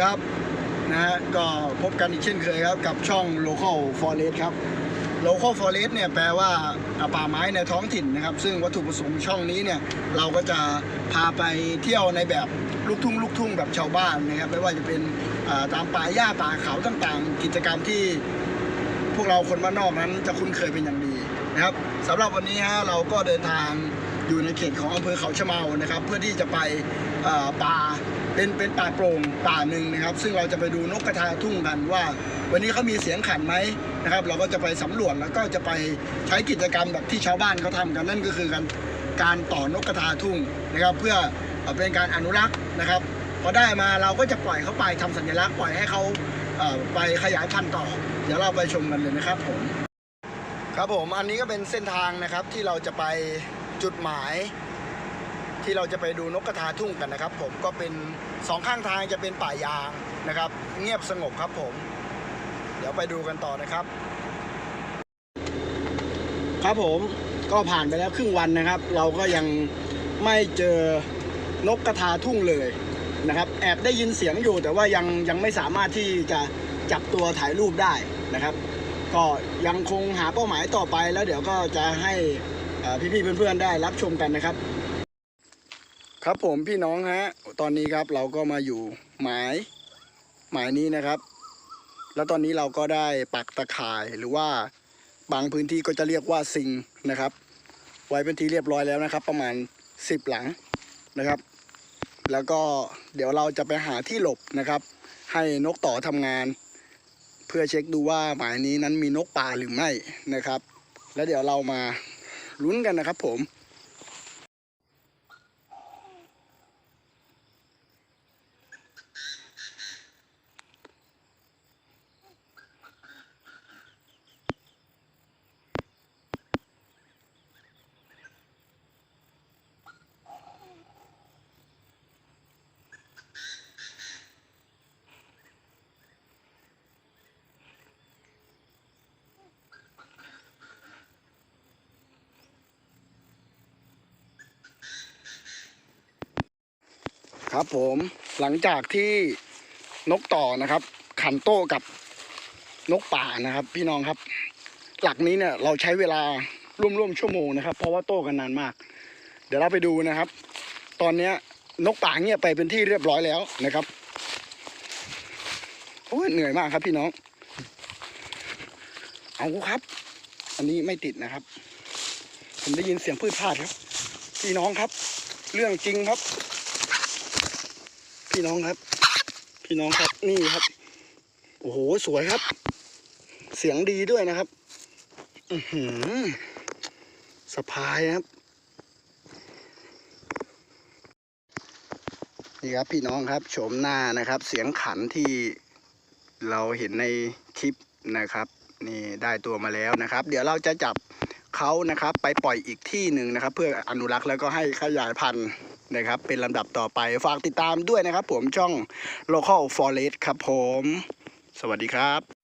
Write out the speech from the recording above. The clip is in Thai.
ครับนะฮะก็พบกันอีกเช่นเคยครับ กับช่อง local forest ครับ local forest เนี่ยแปลว่าป่าไม้ในท้องถิ่นนะครับ ซึ่งวัตถุประสงค์ช่องนี้เนี่ยเราก็จะพาไปเที่ยวในแบบลูกทุ่งลูกทุ่งแบบชาวบ้านนะครับไม่ว่าจะเป็นตามป่าหญ้าป่าเขาต่างๆ กิจกรรมที่พวกเราคนบ้านนอกนั้นจะคุ้นเคยเป็นอย่างดีนะครับสำหรับวันนี้ฮะเราก็เดินทางอยู่ในเขตของอำเภอเขาชะเมานะครับ เพื่อที่จะไปป่า เป็นเป็นป่าโปร่งป่าหนึ่งนะครับ ซึ่งเราจะไปดูนกกระทาทุ่งกันว่า วันนี้เขามีเสียงขันไหมนะครับ เราก็จะไปสำรวจแล้วก็จะไปใช้กิจกรรมแบบที่ชาวบ้านเขาทำกันนั่นก็คือการการต่อนกกระทาทุ่งนะครับ เพื่อเป็นการอนุรักษ์นะครับพอได้มาเราก็จะปล่อยเขาไปทำสัญลักษณ์ปล่อยให้เขาไปขยายพันธุ์ต่อ เดี๋ยวเราไปชมกันเลยนะครับผมครับผมอันนี้ก็เป็นเส้นทางนะครับที่เราจะไปจุดหมาย ที่เราจะไปดูนกกระทาทุ่งกันนะครับ ผมก็เป็นสองข้างทางจะเป็นป่ายางนะครับ เงียบสงบครับผม เดี๋ยวไปดูกันต่อนะครับ ครับผมก็ผ่านไปแล้วครึ่งวันนะครับ เราก็ยังไม่เจอนกกระทาทุ่งเลยนะครับ แอบได้ยินเสียงอยู่แต่ว่ายังยังไม่สามารถที่จะจับตัวถ่ายรูปได้นะครับ ก็ยังคงหาเป้าหมายต่อไปแล้วเดี๋ยวก็จะให้พี่ๆเพื่อนๆได้รับชมกันนะครับ ครับผมพี่น้องฮะ ตอนนี้ครับเราก็มาอยู่หมายหมายนี้นะครับ แล้วตอนนี้เราก็ได้ปักตะข่ายหรือว่าบางพื้นที่ก็จะเรียกว่าซิงนะครับ ไว้เป็นที่เรียบร้อยแล้วนะครับ ประมาณ 10 หลังนะครับ แล้วก็เดี๋ยวเราจะไปหาที่หลบนะครับ ให้นกต่อทำงาน เพื่อเช็คดูว่าหมายนี้นั้นมีนกป่าหรือไม่นะครับ แล้วเดี๋ยวเรามาลุ้นกันนะครับผม ครับผมหลังจากที่นกต่อนะครับ ขันโต้กับนกป่านะครับ พี่น้องครับ หลักนี้เนี่ยเราใช้เวลาร่วมๆชั่วโมงนะครับ เพราะว่าโต้กันนานมาก เดี๋ยวเราไปดูนะครับ ตอนเนี้ยนกป่าเงียบไปเป็นที่เรียบร้อยแล้วนะครับโอ้เหนื่อยมากครับพี่น้อง เอาครับ อันนี้ไม่ติดนะครับ ผมได้ยินเสียงพืชพลาดครับ พี่น้องครับ เรื่องจริงครับ พี่น้องครับ พี่น้องครับนี่ครับ โอ้โหสวยครับ เสียงดีด้วยนะครับอือหือสะพายครับนี่ครับพี่น้องครับโฉมหน้านะครับ เสียงขันที่เราเห็นในคลิปนะครับ นี่ได้ตัวมาแล้วนะครับ เดี๋ยวเราจะจับเขานะครับ ไปปล่อยอีกที่หนึ่งนะครับ เพื่ออนุรักษ์แล้วก็ให้ขยายพันธุ์ นะครับ เป็นลำดับต่อไปฝากติดตามด้วยนะครับ ผมช่อง local forest ครับผม สวัสดีครับ